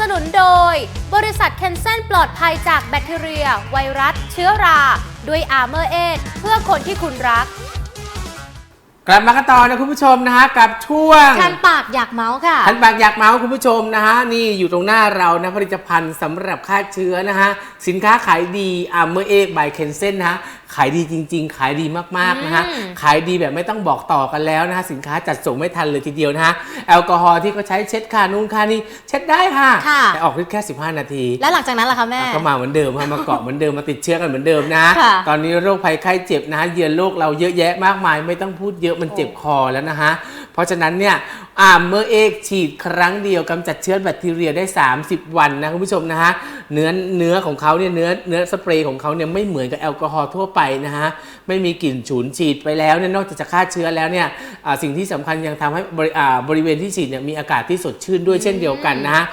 สนุนโดย บริษัทเคนเซนปลอดภัยจากแบคทีเรีย ไวรัส เชื้อรา ด้วยอาร์เมอร์เอเพื่อคนที่คุณรัก กลับมากันต่อนะคุณผู้ชมนะฮะกับช่วงคันปากอยากเมาส์ค่ะ ทันปากอยากเมาส์คุณผู้ชมนะฮะนี่อยู่ตรงหน้าเรานะผลิตภัณฑ์สำหรับฆ่าเชื้อนะฮะสินค้าขายดีอาร์เมอร์เอกบายเคนเซนนะฮะขายดีจริง ๆ ขายดีมากๆนะฮะอืมขายดีแบบไม่ต้องบอกต่อกันแล้วนะฮะ สินค้าจัดส่งไม่ทันเลยทีเดียวนะฮะ แอลกอฮอล์ที่เขาใช้เช็ดค่านู่นค่านี่เช็ดได้ค่ะ ค่ะ แต่ออกฤทธิ์แค่ 15 นาที แล้วหลังจากนั้นล่ะคะแม่ ก็มาเหมือนเดิมค่ะมาเกาะเหมือนเดิมมาติดเชื้อกันเหมือนเดิมนะ ค่ะตอนนี้โรคภัยไข้เจ็บนะฮะเยือนโลกเราเยอะแยะมากมาย ไม่ต้องพูดเยอะมันเจ็บคอแล้วนะฮะ เพราะฉะนั้นเนี่ยอาเมื่อเอกฉีดครั้งเดียวกำจัดเชื้อแบคทีเรียได้ 30 วันนะคุณผู้ชมนะฮะเนื้อเนื้อของเขาเนี่ยเนื้อเนื้อสเปรย์ของเขาเนี่ยไม่เหมือนกับแอลกอฮอล์ทั่วไปนะฮะไม่มีกลิ่นฉุนฉีดไปแล้วเนี่ยนอกจากจะฆ่าเชื้อแล้วเนี่ยอ่าสิ่งที่สำคัญยังทำให้บริอ่าบริเวณที่ฉีดเนี่ยมีอากาศที่สดชื่นด้วยเช่นเดียวกันนะฮะ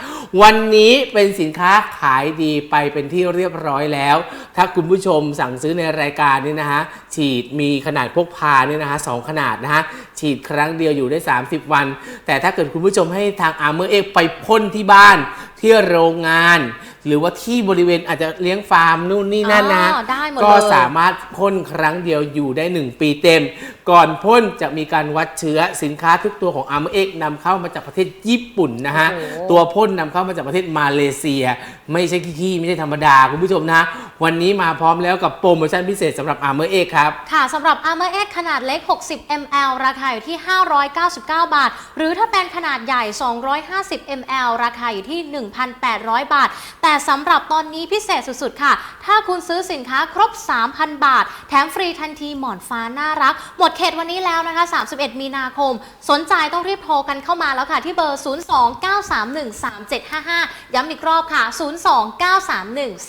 วันนี้เป็นสินค้าขายดีไปเป็นที่เรียบร้อยแล้ว ถ้าคุณผู้ชมสั่งซื้อในรายการนี่นะฮะ ฉีดมีขนาดพกพาเนี่ยนะฮะสองขนาดนะฮะ ฉีดครั้งเดียวอยู่ได้ 30 วัน แต่ถ้าเกิดคุณผู้ชมให้ทางอาร์เมอร์เอกไปพ่นที่บ้านที่โรงงาน หรือว่าที่บริเวณอาจจะเลี้ยงฟาร์มนู่นนี่นั่นนะอ๋อได้หมดก็เลยสามารถพ่นครั้งเดียวอยู่ได้ 1 ปีเต็มก่อนพ่นจะมีการวัดเชื้อสินค้าทุกตัวของอาร์เมอร์เอกนำเข้ามาจากประเทศญี่ปุ่นนะฮะ โอ้โห ตัวพ่นนำเข้ามาจากประเทศมาเลเซีย ไม่ใช่ขี้ๆไม่ใช่ธรรมดาคุณผู้ชมนะ วันนี้มาพร้อมแล้วกับโปรโมชั่นพิเศษสำหรับอาร์เมอร์เอกครับ ค่ะสำหรับ Armor X ขนาดเล็ก 60 ml ราคาอยู่ที่ 599 บาท หรือถ้าเป็นขนาดใหญ่ 250 ml ราคาอยู่ที่ 1,800 บาท แต่สำหรับตอนนี้พิเศษสุดๆ ค่ะ ถ้าคุณซื้อสินค้าครบ 3,000 บาท แถมฟรีทันทีหมอนฟ้าน่ารัก หมดเขตวันนี้แล้วนะคะ 31 มีนาคม สนใจต้องรีบโทรกันเข้ามาแล้วค่ะ ที่เบอร์ 029313755 ย้ำอีกรอบค่ะ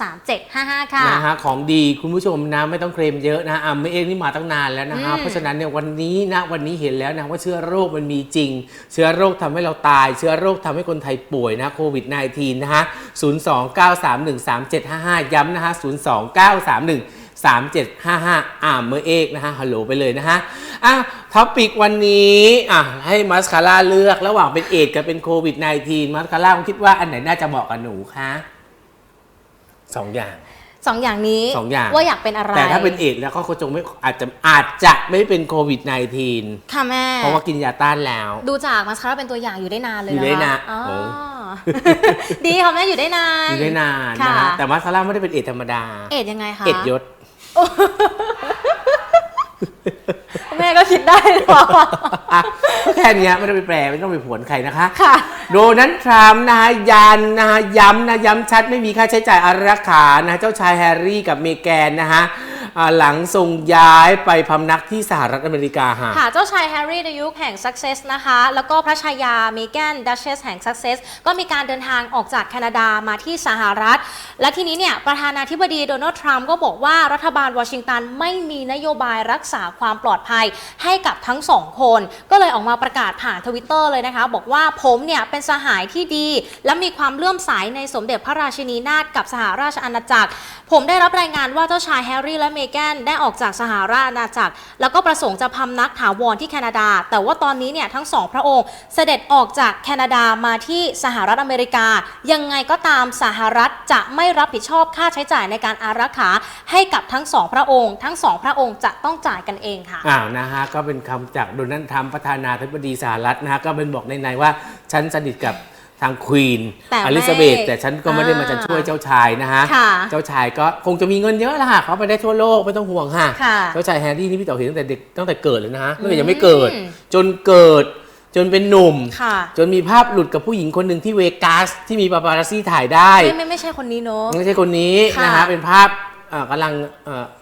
029313755 ค่ะ นะฮะของดีคุณผู้ชมนะไม่ต้องเคลมเยอะนะอาร์เมอร์เอกนี่มาตั้งนานแล้วนะฮะอืม เพราะฉะนั้นเนี่ยวันนี้นะวันนี้เห็นแล้วนะว่าเชื้อโรคมันมีจริง เชื้อโรคทำให้เราตาย เชื้อโรคทำให้คนไทยป่วยนะโควิด -19 นะฮะ 029313755 ย้ำนะฮะ 02931 3755อาร์เมอร์เอกนะฮะฮัลโหลไปเลยนะฮะอะท็อปิกวันนี้อะให้มัสคาร่าเลือกระหว่างเป็นเอดส์กับเป็นโควิด -19 มัสคาร่าคุณคิดว่าอันไหนน่าจะเหมาะกับหนูคะสองอย่างสองอย่างนี้สองอย่างว่าอยากเป็นอะไร แต่ถ้าเป็นเอดส์แล้วก็คงจะไม่อาจจะอาจจะไม่เป็นโควิด -19 ค่ะแม่ เพราะว่ากินยาต้านแล้ว ดูจากมาสคาร่าเป็นตัวอย่างอยู่ได้นานเลยอยู่ได้นะคะนานอ๋อโอ้ดีค่ะแม่อยู่ได้นานอยู่ได้นานนะค่ะฮะแต่มัสคาร่าไม่ได้เป็นเอดส์ธรรมดา เอ็ดยังไงคะเอดส์ยศ แม่ก็คิดได้หรือเปล่าอะแค่เนี้ยไม่ต้องไปแปลไม่ต้องไปผวนใครนะคะ ค่ะ โดนัลด์ทรัมป์นะฮะยันนะฮะย้ำนะย้ำชัดไม่มีค่าใช้จ่ายอารักขานะเจ้าชายแฮร์รี่กับเมแกนนะฮะอ่า หลังส่งย้ายไปพำนักที่สหรัฐอเมริกาฮะค่ะเจ้าชายแฮร์รี่ในยุคแห่ง Success นะคะ แล้วก็พระชายาเมแกนดัชเชสแห่ง Success ก็มีการเดินทางออกจากแคนาดามาที่สหรัฐ และทีนี้เนี่ยประธานาธิบดีโดนัลด์ทรัมป์ก็บอกว่ารัฐบาลวอชิงตันไม่มีนโยบายรักษาความปลอดภัยให้กับทั้งสองคน ก็เลยออกมาประกาศผ่านทวิตเตอร์เลยนะคะ บอกว่าผมเนี่ยเป็นสหายที่ดี และมีความเลื่อมใสในสมเด็จพระราชินีนาถกับสหราชอาณาจักร ผมได้รับรายงานว่าเจ้าชายแฮร์รี่และเมแกนได้ออกจากสหราชอาณาจักร แล้วก็ประสงค์จะพำนักถาวรที่แคนาดา แต่ว่าตอนนี้เนี่ยทั้งสองพระองค์เสด็จออกจากแคนาดามาที่สหรัฐอเมริกา ยังไงก็ตามสหรัฐจะไม่รับผิดชอบค่าใช้จ่ายในการอารักขาให้กับทั้งสองพระองค์ ทั้งสองพระองค์จะต้องจ่ายกันเองค่ะอ้าวนะฮะก็เป็นคำจากโดนัลด์ทรัมป์ประธานาธิบดีสหรัฐนะฮะก็เป็นบอกในๆว่าฉันสนิทกับ ทางควีนแต่ไม่อลิซาเบธแต่ฉันก็ไม่ได้มาอ่าจะช่วยเจ้าชายนะฮะค่ะเจ้าชายก็คงจะมีเงินเยอะละค่ะเขาไปได้ทั่วโลกไม่ต้องห่วงค่ะค่ะเจ้าชายแฮร์รี่นี่พี่เต๋อเห็นตั้งแต่เด็กตั้งแต่เกิดเลยนะฮะตั้งแต่ยังไม่เกิดอืมจนเกิดจนเป็นหนุ่มค่ะจนมีภาพหลุดกับผู้หญิงคนหนึ่งที่เวกัสที่มีปาปารัสซี่ถ่ายได้ ไม่ไม่ไม่ใช่คนนี้เนอะไม่ใช่คนนี้ค่ะนะฮะเป็นภาพเอ่อกำลังเอ่อเอ่อ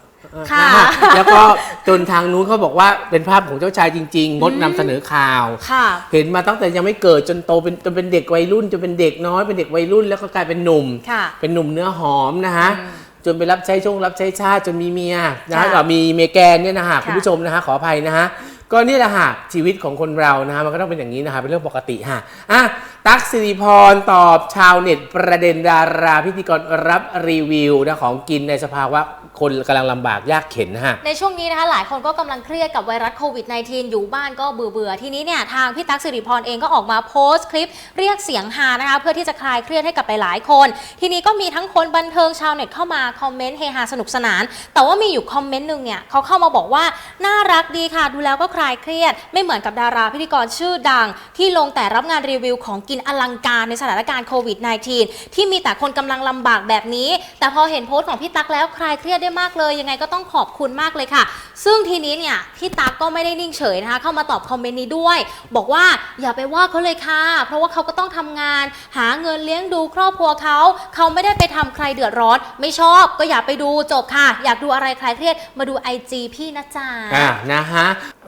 ค่ะนะฮะแล้วก็จนทางนู้นเขาบอกว่าเป็นภาพของเจ้าชายจริงๆงดนำเสนอข่าว ค่ะ เห็นมาตั้งแต่ยังไม่เกิดจนโตเป็นจนเป็นเด็กวัยรุ่นจนเป็นเด็กน้อยเป็นเด็กวัยรุ่นแล้วก็กลายเป็นหนุ่ม ค่ะเป็นหนุ่มเนื้อหอมนะฮะอืมจนไปรับใช้ช่วงรับใช้ชาติจนมีเมียนะฮะค่ะเอ่อมีเมแกนเนี่ยนะฮะค่ะคุณผู้ชมนะฮะขออภัยนะฮะ ก็นี่แหละฮะชีวิตของคนเรานะฮะมันก็ต้องเป็นอย่างนี้นะฮะเป็นเรื่องปกติฮะอะตั๊กสิริพรตอบชาวเน็ตประเด็นดาราพิธีกรรับรีวิวนะของกินในสภาวะคนกำลังลำบากยากเข็นนะฮะ ในช่วงนี้นะคะหลายคนก็กำลังเครียดกับไวรัสโควิด -19 อยู่บ้านก็เบื่อเบื่อทีนี้เนี่ยทางพี่ตั๊กสิริพรเองก็ออกมาโพสต์คลิปเรียกเสียงฮานะคะเพื่อที่จะคลายเครียดให้กับหลายๆคน ทีนี้ก็มีทั้งคนบันเทิงชาวเน็ตเข้ามาคอมเมนต์เฮฮาสนุกสนาน แต่ว่ามีอยู่คอมเมนต์หนึ่งเนี่ยเขาเข้ามาบอกว่าน่ารักดีค่ะดูแล้วก็คลายเครียด ไม่เหมือนกับดาราพิธีกรชื่อดัง ที่ลงแต่รับงานรีวิวของกินอลังการในสถานการณ์โควิด -19 ที่มีแต่คนกำลังลำบากแบบนี้ แต่พอเห็นโพสต์ของพี่ตั๊กแล้วคลายเครียดได้มากเลย ยังไงก็ต้องขอบคุณมากเลยค่ะ ซึ่งทีนี้เนี่ยพี่ตั๊กก็ไม่ได้นิ่งเฉยนะคะ เข้ามาตอบคอมเมนต์นี้ด้วย บอกว่าอย่าไปว่าเขาเลยค่ะ เพราะว่าเขาก็ต้องทำงาน หาเงินเลี้ยงดูครอบครัวเขา เขาไม่ได้ไปทำใครเดือดร้อน ไม่ชอบก็อย่าไปดูจบค่ะ อยากดูอะไรคลายเครียดมาดู IG พี่นะจ๊ะอ่านะฮะ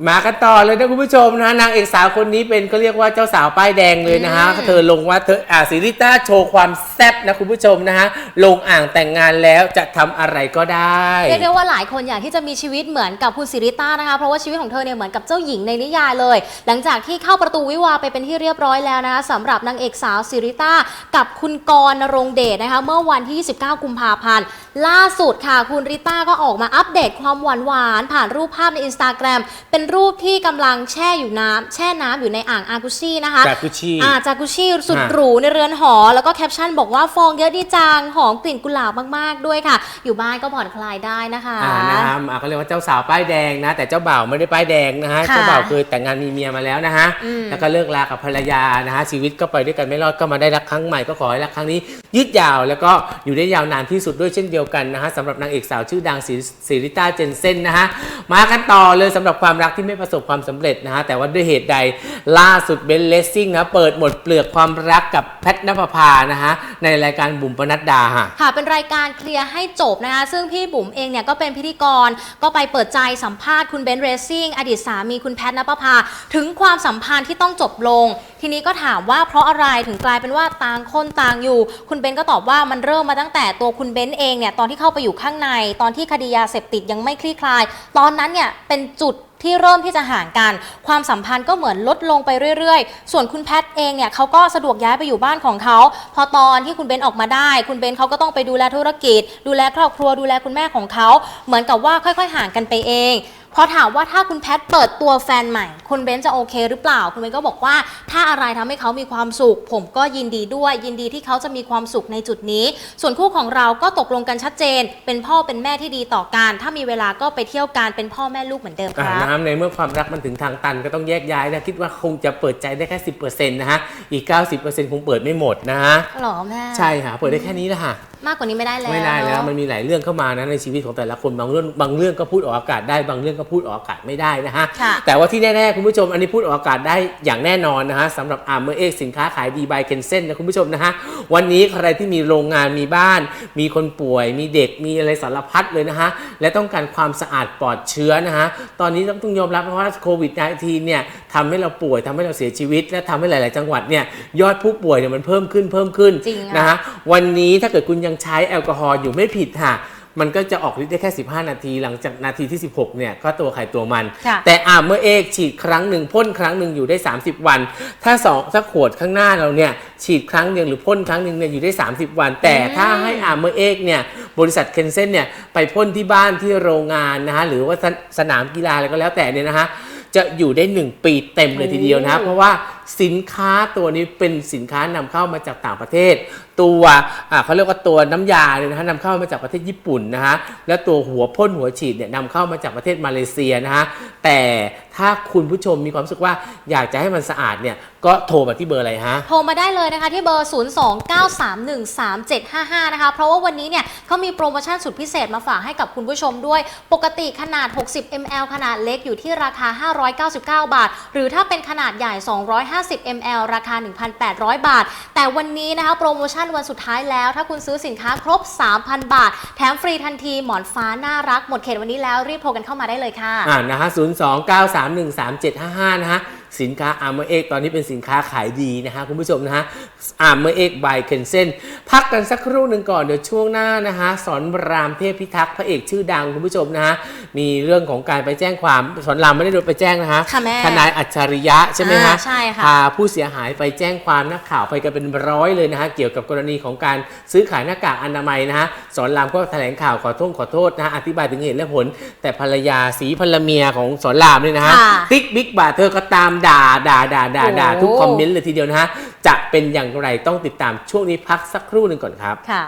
มากันต่อเลยนะคุณผู้ชมนะนางเอกสาวคนนี้เป็นก็เรียกว่าเจ้าสาวป้ายแดงเลยนะฮะอืมเธอลงว่าเธออ่าซิริต้าโชว์ความแซ่บนะคุณผู้ชมนะฮะลงอ่างแต่งงานแล้วจะทำอะไรก็ได้ เรียกได้ว่าหลายคนอยากที่จะมีชีวิตเหมือนกับคุณสิริต้านะคะเพราะว่าชีวิตของเธอเนี่ยเหมือนกับเจ้าหญิงในนิยายเลย หลังจากที่เข้าประตูวิวาห์ไปเป็นที่เรียบร้อยแล้วนะคะสำหรับนางเอกสาวสิริต้ากับคุณกรณรงค์เดชนะคะเมื่อวันที่ 29 กุมภาพันธ์ล่าสุดค่ะคุณริต้าก็ออกมาอัปเดตความหวานหวานๆผ่านรูปภาพในอินสตาแกรมเป็นรูปที่กำลังแช่อยู่น้ำแช่น้ำอยู่ในอ่างอากุชินะคะ Jacuzzi อ่าจากกุชิสุดอ่าหรูในเรือนหอ แล้วก็แคปชั่นบอกว่าฟองเยอะดีจังหอมกลิ่นกุหลาบมากๆด้วยค่ะ อยู่บ้านก็ผ่อนคลายได้นะคะอ่านะฮะอ่าเขาเรียกว่าเจ้าสาวป้ายแดงนะ แต่เจ้าบ่าวไม่ได้ป้ายแดงนะฮะค่ะเจ้าบ่าวเคยแต่งงานมีเมียมาแล้วนะฮะอืมแล้วก็เลิกลากับภรรยานะฮะชีวิตก็ไปด้วยกันไม่รอดก็มาได้รักครั้งใหม่ก็ขอให้รักครั้งนี้ยืดยาวแล้วก็อยู่ได้ยาวนานที่สุดด้วยเช่นเดียวกันนะฮะสำหรับนางเอกสาวชื่อดังสิสิริต้าเจนเซ่นนะฮะมากันต่อเลยสำหรับความรักที่ไม่ประสบความสำเร็จนะฮะแต่ว่าด้วยเหตุใดล่าสุดเบนเลสซิ่งนะเปิดหมดเปลือกความรักกับแพทนภพานะฮะในรายการบุ๋มปนัดดาฮะค่ะเป็นรายการเคลียร์ให้จบนะคะซึ่งพี่บุ๋มเองเนี่ยก็เป็นพิธีกรก็ไปเปิดใจสัมภาษณ์คุณเบนเรซซิ่งอดีตสามีคุณแพทนปภาถึงความสัมพันธ์ที่ต้องจบลง ทีนี้ก็ถามว่าเพราะอะไรถึงกลายเป็นว่าต่างคนต่างอยู่ คุณเบนก็ตอบว่ามันเริ่มมาตั้งแต่ตัวคุณเบนเองเนี่ยตอนที่เข้าไปอยู่ข้างใน ตอนที่คดียาเสพติดยังไม่คลี่คลาย ตอนนั้นเนี่ยเป็นจุด ที่เริ่มที่จะห่างกัน ความสัมพันธ์ก็เหมือนลดลงไปเรื่อยๆ ส่วนคุณแพทเองเนี่ยเขาก็สะดวกย้ายไปอยู่บ้านของเขาพอตอนที่คุณเบนออกมาได้ คุณเบนเขาก็ต้องไปดูแลธุรกิจ ดูแลครอบครัวดูแลคุณแม่ของเขา เหมือนกับว่าค่อย ๆ ห่างกันไปเอง พอถามว่าถ้าคุณแพทเปิดตัวแฟนใหม่ คุณเบนจะโอเคหรือเปล่า คุณเบนก็บอกว่าถ้าอะไรทำให้เขามีความสุข ผมก็ยินดีด้วย ยินดีที่เขาจะมีความสุขในจุดนี้ ส่วนคู่ของเราก็ตกลงกันชัดเจน เป็นพ่อเป็นแม่ที่ดีต่อกัน ถ้ามีเวลาก็ไปเที่ยวกันเป็นพ่อแม่ลูกเหมือนเดิมคอ่ารับน้ำในเมื่อความรักมันถึงทางตันก็ต้องแยกย้ายนะคิดว่าคงจะเปิดใจได้แค่10%นะฮะอีก90%คงเปิดไม่หมดนะฮะหรอแม่ใช่ค่ะเปิดได้แค่นี้แหละค่ะ มากกว่านี้ไม่ได้แล้วไม่ได้แล้วเนอะมันมีหลายเรื่องเข้ามานะในชีวิตของแต่ละคนบางเรื่องบางเรื่องก็พูดออกอากาศได้บางเรื่องก็พูดออกอากาศไม่ได้นะฮะค่ะแต่ว่าที่แน่ๆคุณผู้ชมอันนี้พูดออกอากาศได้อย่างแน่นอนนะฮะสำหรับอาร์เมอร์เอ็กสินค้าขายดีบายเคนเซนนะคุณผู้ชมนะฮะวันนี้ใครที่มีโรงงานมีบ้าน มีคนป่วย มีเด็กมีอะไรสารพัดเลยนะฮะและต้องการความสะอาดปลอดเชื้อนะฮะตอนนี้ต้องต้องยอมรับนะว่าโควิด -19 เนี่ย ทำให้เราป่วยทำให้เราเสียชีวิต และทำให้หลาย ๆ จังหวัดเนี่ยยอดผู้ป่วยเนี่ยมันเพิ่มขึ้นเพิ่มขึ้นจริงค่ะ นะฮะวันนี้ถ้าเกิดคุณยังใช้แอลกอฮอล์อยู่ไม่ผิดค่ะ มันก็จะออกฤทธิ์ได้แค่ 15 นาที หลังจากนาทีที่ 16 เนี่ยก็ตัวไข่ตัวมัน ค่ะ แต่อาเมื่อเอกฉีดครั้งหนึ่งพ่นครั้งหนึ่งอยู่ได้ 30 วัน ถ้าสองถ้าขวดข้างหน้าเราเนี่ยฉีดครั้งเดียวหรือพ่นครั้งหนึ่งเนี่ยอยู่ได้ 30 วัน แต่ถ้าให้อาเมื่อเอกเนี่ยบริษัทเคนเซนเนี่ยไปพ่นที่บ้านที่โรงงานนะฮะหรือว่าสนสนามกีฬาอะไรก็แล้วแต่เนี่ยนะฮะ จะอยู่ได้ 1 ปีเต็มเลยทีเดียวนะครับ เพราะว่าสินค้าตัวนี้เป็นสินค้านำเข้ามาจากต่างประเทศ ตัวอ่าเขาเรียกว่าตัวน้ำยาเนี่ยนะฮะนำเข้ามาจากประเทศญี่ปุ่นนะฮะและตัวหัวพ่นหัวฉีดเนี่ยนำเข้ามาจากประเทศมาเลเซียนะฮะแต่ถ้าคุณผู้ชมมีความรู้สึกว่าอยากจะให้มันสะอาดเนี่ยก็โทรมาที่เบอร์อะไรฮะ โทรมาได้เลยนะคะที่เบอร์ 029313755 นะคะ เพราะว่าวันนี้เนี่ยเขามีโปรโมชั่นสุดพิเศษมาฝากให้กับคุณผู้ชมด้วย ปกติขนาด 60 ml ขนาดเล็กอยู่ที่ราคา 599 บาท หรือถ้าเป็นขนาดใหญ่150 ml ราคา 1,800 บาท แต่วันนี้นะคะโปรโมชั่นวันสุดท้ายแล้ว ถ้าคุณซื้อสินค้าครบ 3,000 บาท แถมฟรีทันทีหมอนฟ้าน่ารัก หมดเขตวันนี้แล้วรีบโทรกันเข้ามาได้เลยค่ะอ่านะฮะ0 2 9 3 1 3 7 5 5 นะฮะ สามเจ็ดห้าห้านะฮะสินค้า Armor X ตอนนี้เป็นสินค้าขายดีนะฮะคุณผู้ชมนะฮะ Armor X by k e n s e n พักกันสักครู่หนึ่งก่อนเดี๋ยวช่วงหน้านะฮะสอนรามเทพพิทักษ์พระเอกชื่อดังคุณผู้ชมนะฮะมีเรื่องของการไปแจ้งความสอนรามไม่ได้โดนไปแจ้งนะฮะค่ะแม่ทนายอัจฉริยะใช่ไหมฮะอ่าใช่ค่ะ พาผู้เสียหายไปแจ้งความนักข่าวไปกันเป็นร้อยเลยนะฮะเกี่ยวกับกรณีของการซื้อขายหน้ากากอนามัยนะฮะสอนรามก็แถลงข่าวขอโทษขอโทษนะฮะอธิบายถึงเหตุและผล แต่ภรรยาสีภรรเมียของสอนรามเนี่ยนะฮะค่ะ ติ๊กบิ๊กบาเธอก็ตามด่าด่าด่าด่าด่าโอ้ทุกคอมเมนต์เลยทีเดียวนะฮะจะเป็นอย่างไรต้องติดตามช่วงนี้พักสักครู่หนึ่งก่อนครับค่ะ